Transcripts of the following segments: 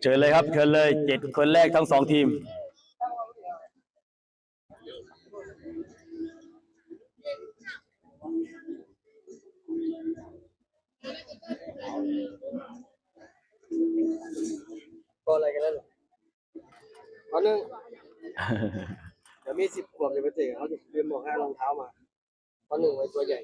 เชิญเลยครับเชิญเลยเจ็ดคนแรกทั้งสองทีม ก็อะไรกันแล้วเหรอตอนนึงเดี๋ยวมีสิบขวบจะไปเตะเขาจะเรียนบอกให้เอารองเท้ามาตอนหนึ่งไว้ตัวใหญ่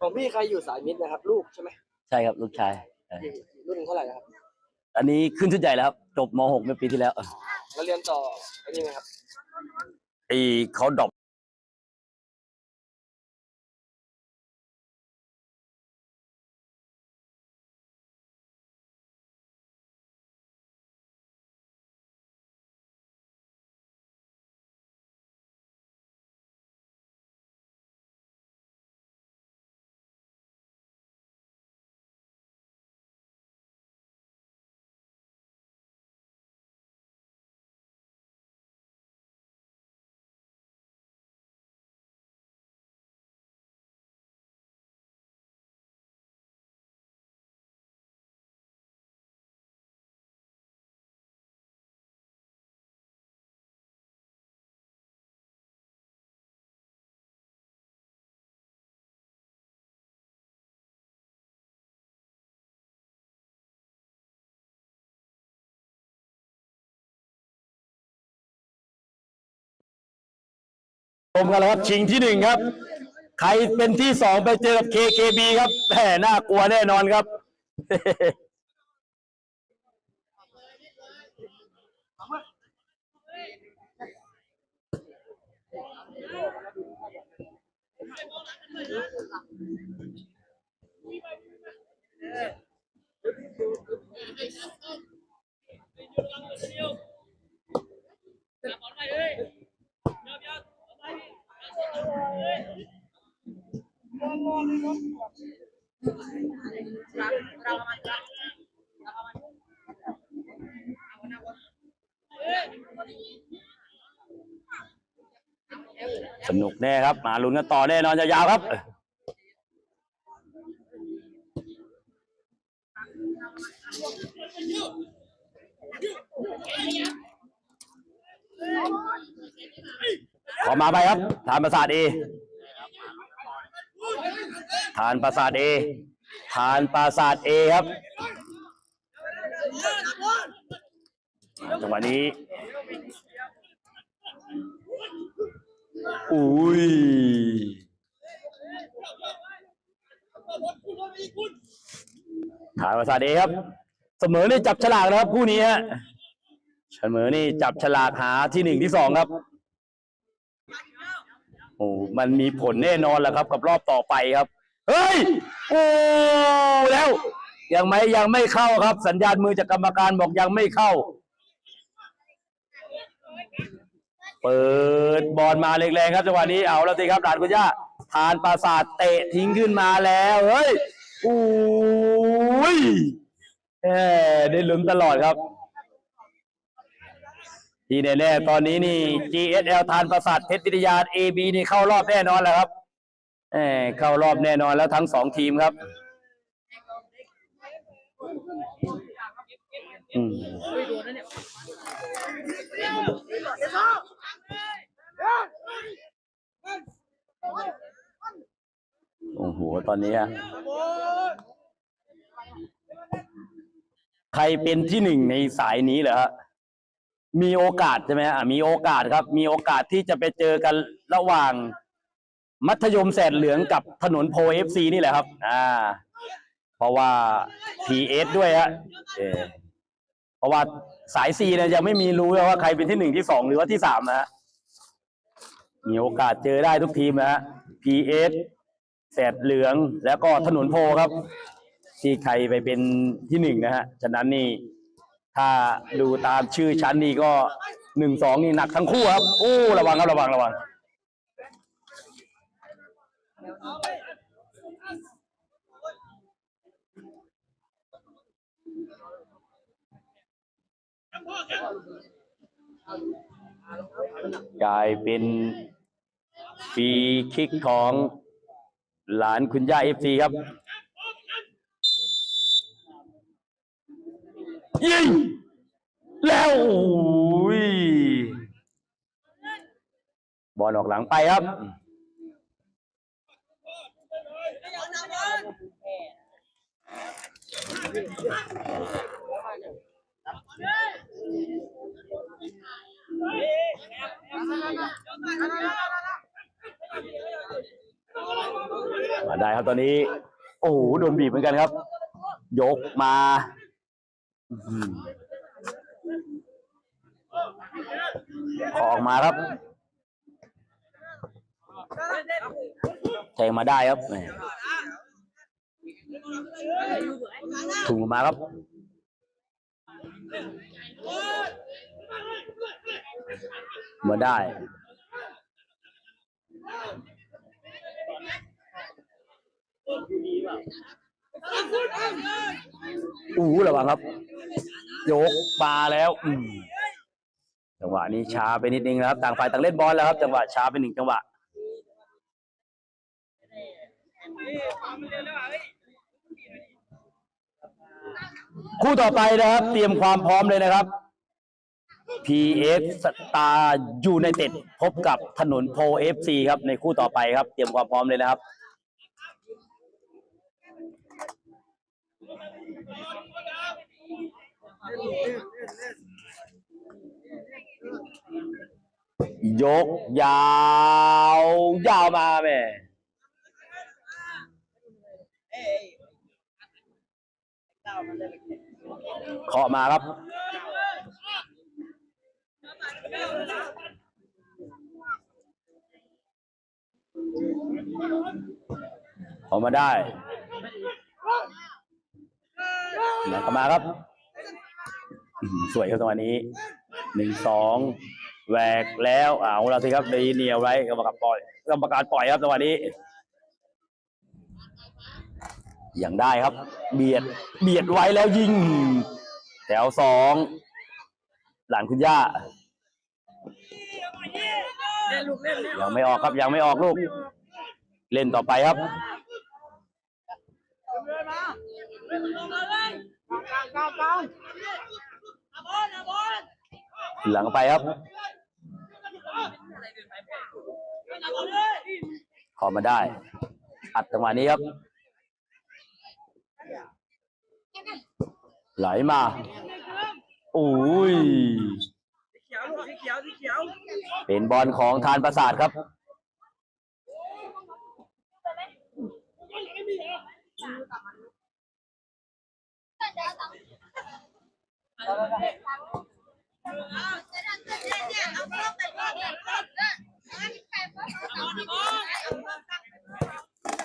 ของ พี่ใครอยู่สายมิดนะครับ ลูกใช่ไหมใช่ครับลูกชายเออรุ่นเท่าไหร่นะครับอันนี้ขึ้นชุดใหญ่แล้วครับ จบม .6 เมื่อปีที่แล้วแล้วเรียนต่อไอ้นี่ไหมครับ ไอเขาดรอป ชมกันแล้วครับชิงที่หนึ่งครับ ใครเป็นที่สองไปเจอกับ KKB ครับแหมน่ากลัวแน่นอนครับ สนุกแน่ครับ มาลุ้นกันต่อแน่นอนยาวๆครับข อมาไปครับ ฐานประสาทเอฐานประสาทเอฐานประสาทเอครับจังหวะนี้อุ้ยฐานประสาทเอครับ เสมอนี่จับฉลากนะครับคู่นี้ฮะเสมอนี่จับฉลากหาที่หนึ่งที่สองครับ โอ้มันมีผลแน่นอนแหละครับ กับรอบต่อไปครับ เฮ้ยโอ้แล้ว ยังไม่ยังไม่เข้าครับ สัญญาณมือจากกรรมการบอกยังไม่เข้า เปิดบอลมาแรงๆครับจังหวะนี้เอาแล้วสิครับหลานคุณย่าทานปราสาทเตะทิ้งขึ้นมาแล้วเฮ้ยอุ้ยแหมได้ลุ้นตลอดครับ ที่แน่ๆตอนนี้นี่ GSL ทานประสาทเพชรวิทยา AB นี่เข้ารอบแน่นอนแล้วครับแหมเข้ารอบแน่นอนแล้วทั้งสองทีมครับอืมโอ้โหตอนนี้อะใครเป็นที่หนึ่งในสายนี้เหรอฮะ มีโอกาสใช่ไหมฮะอะมีโอกาสครับ มีโอกาสที่จะไปเจอกันระหว่าง มัธยมแสนเหลืองกับถนนโพเอฟซีนี่แหละครับ อ่า เพราะว่าพีเอสด้วยฮะเพราะว่าสายซีเนี่ยยังไม่มีรู้เลยว่าใครเป็นที่หนึ่งที่สองหรือว่าที่สามนะฮะมีโอกาสเจอได้ทุกทีมนะฮะ PS แสดเหลืองแล้วก็ถนนโพครับ ที่ใครไปเป็นที่หนึ่งนะฮะฉะนั้นนี่ ถ้าดูตามชื่อชั้นนี่ก็หนึ่งสองนี่หนักทั้งคู่ครับ โอ้ระวังครับระวังระวังกลายเป็นฟรีคิกของหลานคุณย่าเอฟซีครับ ยิงแล้วโอ้ยบอลออกหลังไปครับมาได้ครับตอนนี้ โอ้โหโดนบีบเหมือนกันครับ ยกมา ขอออกมาครับแทงมาได้ครับถุงออกมาครับมาได้ อู้หูระวังครับ ยกปลาแล้ว อืมจังหวะนี้ช้าไปนิดนึงนะครับ ต่างฝ่ายต่างเล่นบอลแล้วครับ จังหวะช้าไปหนึ่งจังหวะคู่ต่อไปนะครับ เตรียมความพร้อมเลยนะครับ PF สตาร์ยูไนเต็ดพบกับถนนโพ FC ครับในคู่ต่อไปครับ เตรียมความพร้อมเลยนะครับ ยกยาว ยาวมาแม่เคาะมาครับออกมาได้ แล้วเข้ามาครับ สวยครับจังนี้หนึ่งสองแหวกแล้วเอาเราสิครับดีเหนียวไว้กรรมการปล่อยกรรมการปล่อยครับจังนี้อย่างได้ครับ เบียดเบียดไว้แล้วยิง แถวสองหลังคุณย่ายังไม่ออกครับยังไม่ออกลูก เล่นต่อไปครับ หลังไปครับ ขอมาได้ อัดจังหวะนี้ครับ ไหลมาโอ้ยเป็นบอลของทานประสาทครับเ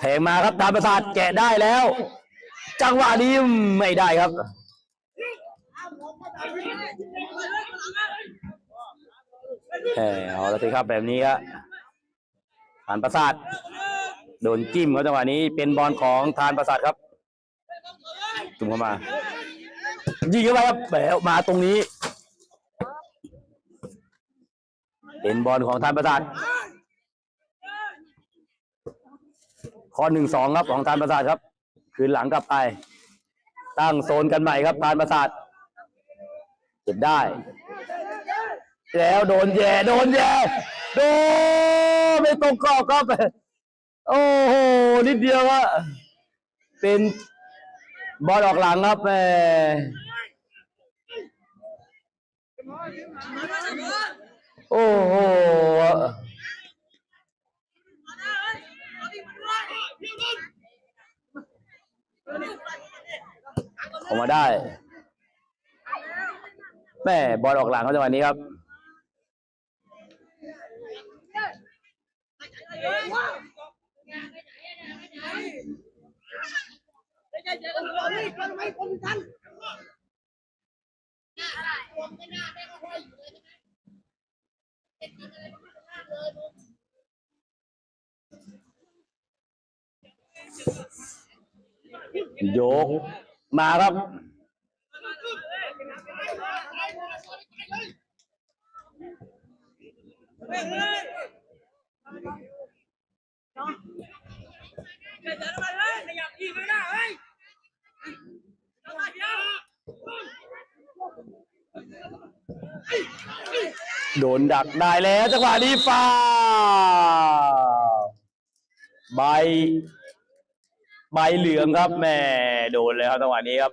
พลงมาครับทานประสาทแกะได้แล้ว จังหวะนี้ไม่ได้ครับแหมเอาละสิครับแบบนี้ครับทานประสาทโดนจิ้มครับจังหวะนี้เป็นบอลของทานประสาทครับจุ่มเข้ามา ยิงเข้าไปครับแหมมาตรงนี้ เป็นบอลของทานประสาทข้อหนึ่งสองครับของทานประสาทครับ คืนหลังกลับไป ตั้งโซนกันใหม่ครับทานประสาทเก็บได้ แล้วโดนแย่โดนแย่โดนไม่ตรงกรอบครับโอ้โหนิดเดียวอะเป็นบอลออกหลังครับแหม โอ้โหออกมาได้แม่บอลออกหลังเขาจังหวะนี้ครับ โยกมาครับเโดนดักได้แล้วจังหวะนี้ฟาวใบ ใบเหลืองครับแม่โดนเลยครับจังหวะนี้ครับ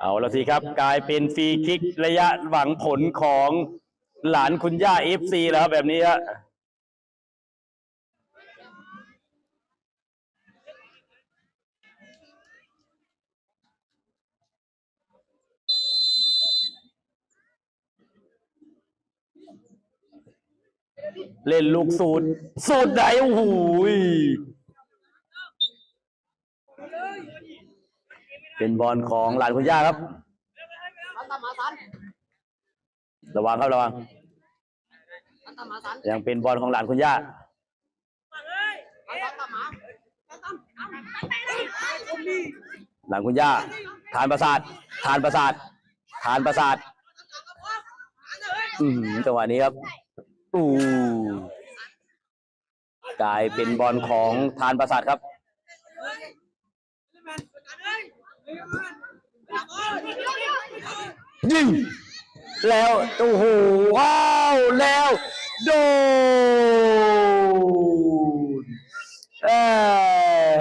เอาละสิครับกลายเป็นฟรีคิกระยะหวังผลของหลานคุณย่าเอฟซีแล้วครับแบบนี้ฮะ เล่นลูกสูตร สูตรไหนโอ้โหยเป็นบอลของหลานคุณย่าครับ ระวังครับระวังอันตามาสันยังเป็นบอลของหลานคุณย่าหลังคุณย่า ทานประสาท ทานประสาท ทานประสาท อือหือจังหวะนี้ครับ อู้กลายเป็นบอลของทานประสาทครับ ยิง แล้วโอ้โหว้าวแล้วโดนเอ้ย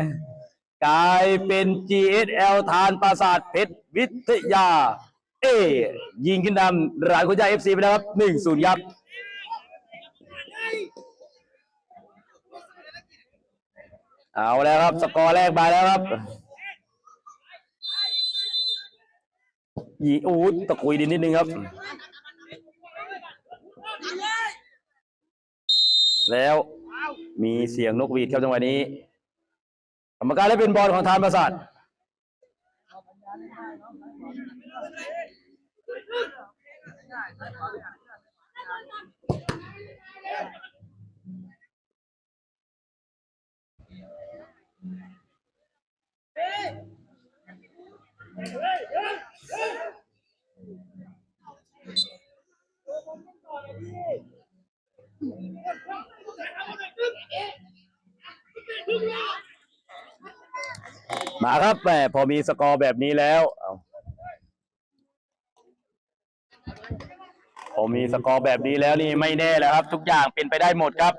กลายเป็น GSL ทานปราสาทเพชรวิทยา เอ ยิงขึ้นนำรานคุณยา FC ไปแล้วครับหนึ่งศูนย์ครับ เอาแล้วครับ สกอร์แรกมาแล้วครับยีอูดตะกุยดินนิดนึงครับ แล้วมีเสียงนกหวีดครับจังหวะนี้กรรมการได้เป็นบอลของทานประสาท มาครับแหมพอมีสกอร์แบบนี้แล้วเอาพอมีสกอร์แบบนี้แล้วนี่ไม่แน่แล้วครับ ทุกอย่างเป็นไปได้หมดครับ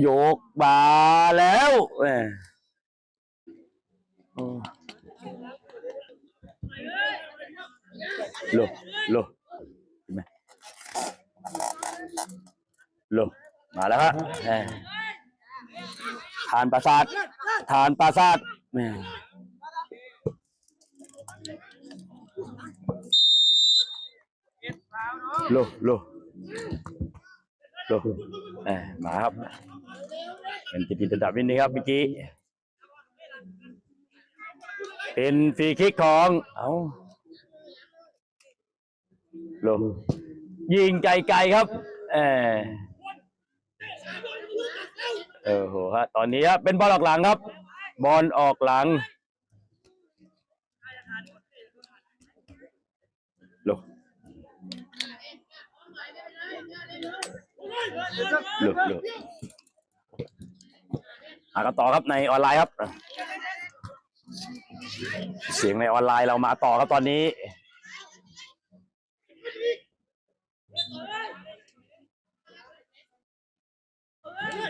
โยกมาแล้วแหมโลโลเห็นไหมโลมาแล้วครับทานปราสาททานปราสาทแหม่โลโลโลแหมมาครับ เป็นจิตติดระดับนิดนึงครับเมื่อกี้ เป็นฟรีคิกของเอาโลยิงไกลๆครับแหมเออโหฮะตอนนี้ครับเป็นบอลออกหลังครับ บอลออกหลังลโลโล อะกันต่อครับในออนไลน์ครับ เสียงในออนไลน์เรามาต่อครับตอนนี้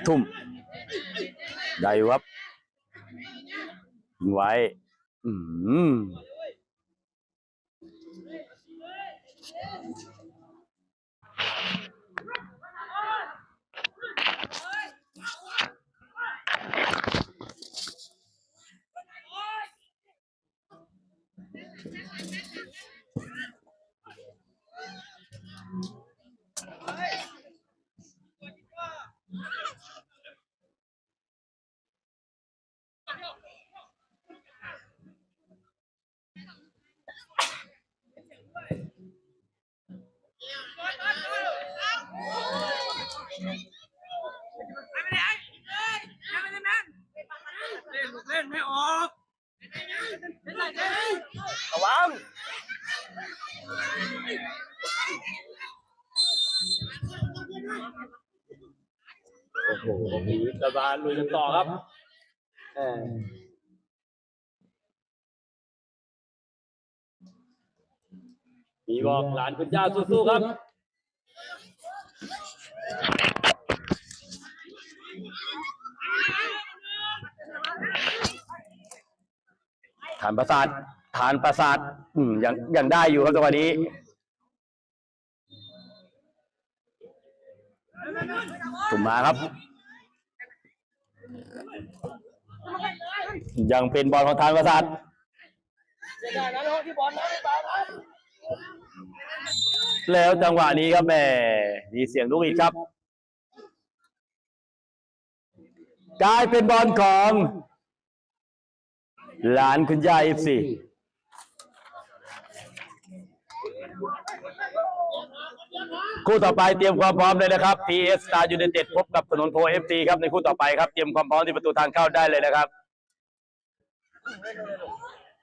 ทุ่มได้อยู่ครับยิงไว้ อืม มาลุยกันต่อครับเออมีบอกหลานคุณย่าสู้ๆครับฐานประสาทฐานประสาทอืมยังยังได้อยู่ครับจังหวะนี้ถุมมาครับ ยังเป็นบอลของทานประสาทเสียดายนแล้วจังหวะนี้ครับแม่มีเสียงลูกอีกครับกลายเป็นบอลของ หลานคุณยายสิอฟซี คู่ต่อไปเตรียมความพร้อมเลยนะครับ PS Star United พบกับถนนโพเอฟซีครับในคู่ต่อไปครับเตรียมความพร้อมที่ประตูทางเข้าได้เลยนะครับ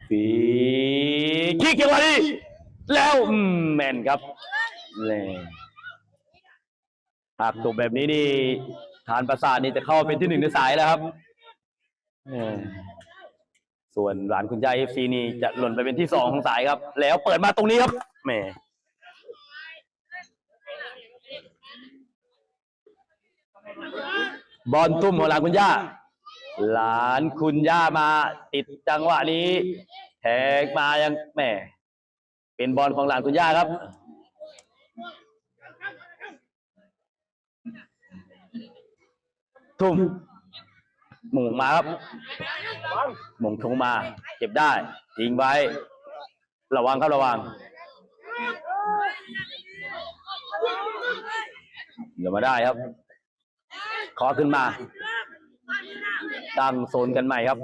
ฟีคิกจังหวะนี้แล้วแมนครับเลยหากตกแบบนี้นี่ฐานประสาทนี่จะเข้าเป็นที่หนึ่งในสายแล้วครับเออส่วนหลานคุณยายเอฟซีนี่จะหล่นไปเป็นที่สองของสายครับ แล้วเปิดมาตรงนี้ครับแหม บอลทุ่มของหลานคุณย่า หลานคุณย่ามาติดจังหวะนี้แทงมายังแหม่เป็นบอลของหลานคุณย่าครับ ทุ่มหม่งมาครับหม่งทงมา เก็บได้ทิ้งไว้ ระวังครับระวังเดี๋ยวมาได้ครับ ขอขึ้นมา ตั้งโซนกันใหม่ครับ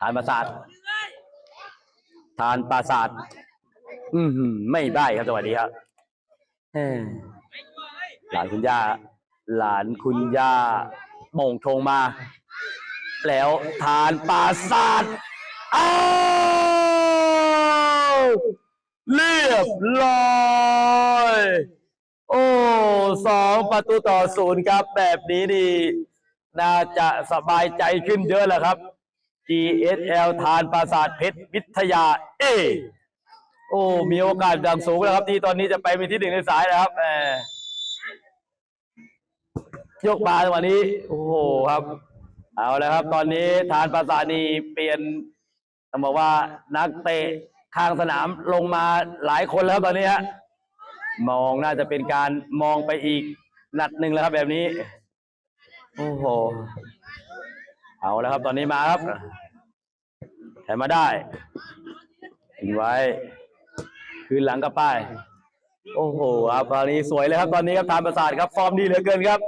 ฐานปราสาทฐานปราสาทอืมไม่ได้ครับจังหวะนี้ครับหลานคุณย่า หลานคุณย่าโมงทงมา แล้วฐานปราสาทอ้าวเรียบร้อย โอ้สองประตูต่อศูนย์ครับ แบบนี้นี่น่าจะสบายใจขึ้นเยอะแล้วครับ GSL ทานปราสาทเพชรวิทยาเอ โอ้ มีโอกาสอย่างสูงแล้วครับ ที่ตอนนี้จะไปเป็นที่หนึ่งในสายแล้วครับแหมยกมาวันนี้ โอ้โหครับ เอาแล้วครับ ตอนนี้ทานปราสาทนี่เปลี่ยนต้องบอกว่านักเตะข้างสนามลงมาหลายคนแล้วตอนนี้ฮะ มองน่าจะเป็นการมองไปอีกนัดหนึ่งแล้วครับแบบนี้ โอ้โห เอาแล้วครับตอนนี้มาครับแถมมาได้ทิ้งไว้ คืนหลังกับไปโอ้โหครับตอนนี้สวยเลยครับตอนนี้ครับทานประสาทครับ ฟอร์มดีเหลือเกินครับ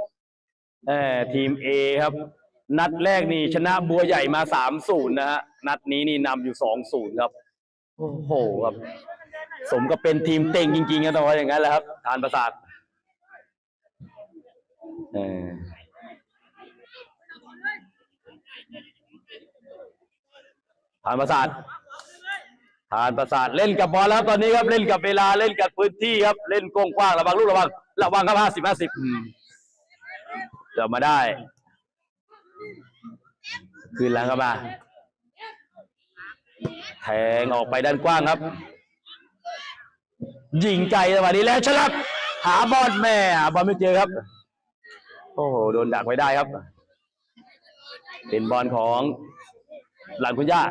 เออทีม A ครับ นัดแรกนี่ชนะบัวใหญ่มาสามศูนย์นะฮะนัดนี้นี่นำอยู่สองศูนย์ครับ โอ้โหครับ สมกับเป็นทีมเต็งจริงๆนะต้องว่าอย่างนั้นแหละครับ ทานประสาทเออทานประสาททานประสาทเล่นกับบอลแล้วครับตอนนี้ครับเล่นกับเวลาเล่นกับพื้นที่ครับ เล่นกว้างๆระวังลูกระวังระวังครับห้าสิบห้าสิบเดี๋ยวมาได้ คืนหลังเข้ามา แทงออกไปด้านกว้างครับ ยิงไกลจังหวะนี้แล้วฉลับหาบอลแม่หาบอลไม่เจอครับ โอ้โหโดนดักไว้ได้ครับ เป็นบอลของ หลานคุณย่า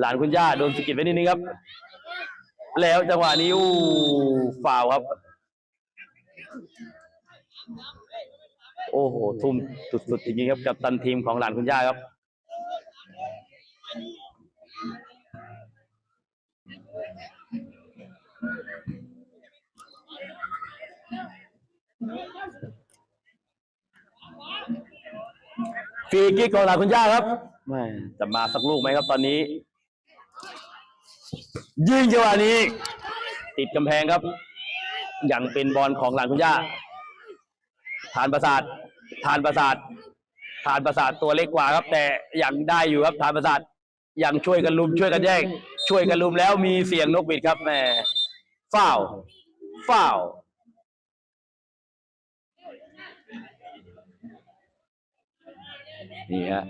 หลานคุณย่าโดนสกิดไว้นิดนึงครับ แล้วจังหวะนี้อู้ฟาวครับ โอ้โหทุ่มสุดๆจริงๆครับกับตันทีมของหลานคุณย่าครับ ฟรีกิ๊กของหลานคุณย่าครับแม่จะมาสักลูกไหมครับตอนนี้ ยิงจังหวะนี้ ติดกำแพงครับ ยังเป็นบอลของหลานคุณย่าฐานประสาทฐานประสาทฐานประสาทตัวเล็กกว่าครับ แต่ยังได้อยู่ครับฐานประสาทยังช่วยกันลุมช่วยกันแย่งช่วยกันลุมแล้วมีเสียงนกหวีดครับแหม่ฝ้าวฝ้าว นี่ฮะ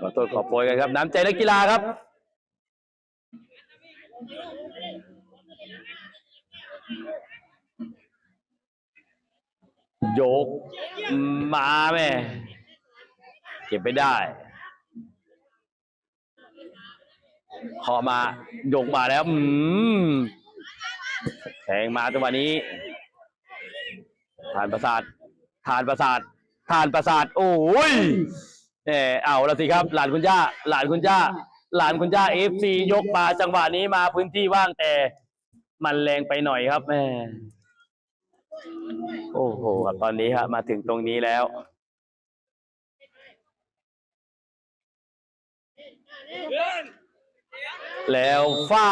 ขอโทษขอโพยกันครับน้ำใจนักกีฬาครับโยกมาแม่เก็บไปได้พอมาโยกมาแล้วอืมแทงมาจังหวะนี้ทานประสาททานประสาททานประสาท โอ้ย เออเอาละสิครับ หลานคุณย่า หลานคุณย่า หลานคุณย่าเอฟซียกมาจังหวะนี้มาพื้นที่ว่างแต่ มันแรงไปหน่อยครับแม่โอ้โหครับตอนนี้ครับมาถึงตรงนี้แล้ว แล้วฟ้า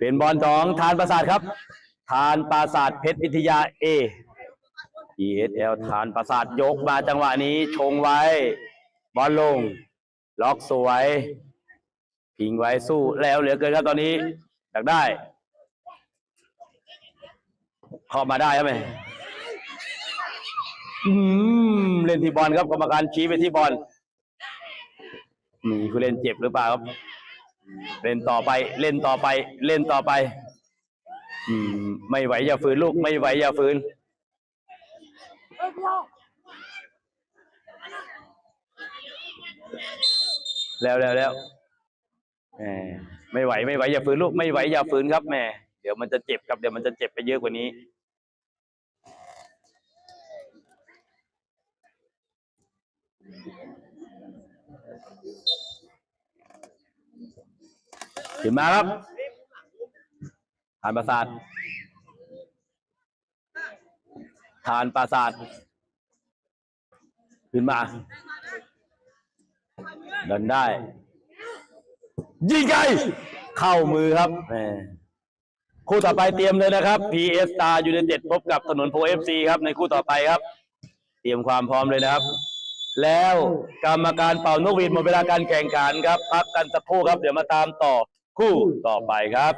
เป็นบอลของทานประสาทครับ ทานประสาทเพชรวิทยาเอ ESL ทานประสาทยกมาจังหวะนี้ชงไว้ บอลลง ล็อกสวย พิงไว้สู้แล้วเหลือเกินครับตอนนี้อยากได้เข้ามาได้ครับไหมอืมเล่นที่บอลครับกรรมการชี้ไปที่บอลมีผู้เล่นเจ็บหรือเปล่าครับ เล่นต่อไปเล่นต่อไป เล่นต่อไป อืม ไม่ไหวอย่าฝืนลูก ไม่ไหวอย่าฝืนแล้วแล้วแล้วแหมไม่ไหวไม่ไหวอย่าฝืนลูกไม่ไหวอย่าฝืนครับแม่เดี๋ยวมันจะเจ็บครับเดี๋ยวมันจะเจ็บไปเยอะกว่านี้ ขึ้นมาครับทานประสาททานประสาทขึ้นมา เดินได้ ยิงไกลเข้ามือครับคู่ต่อไปเตรียมเลยนะครับ PS Star United พบกับถนนโพ FC ครับ ในคู่ต่อไปครับ เตรียมความพร้อมเลยนะครับ แล้วกรรมการเป่านกหวีดหมดเวลาการแข่งขันครับ พักกันสักครู่ครับ เดี๋ยวมาตามต่อ คู่ต่อไปครับ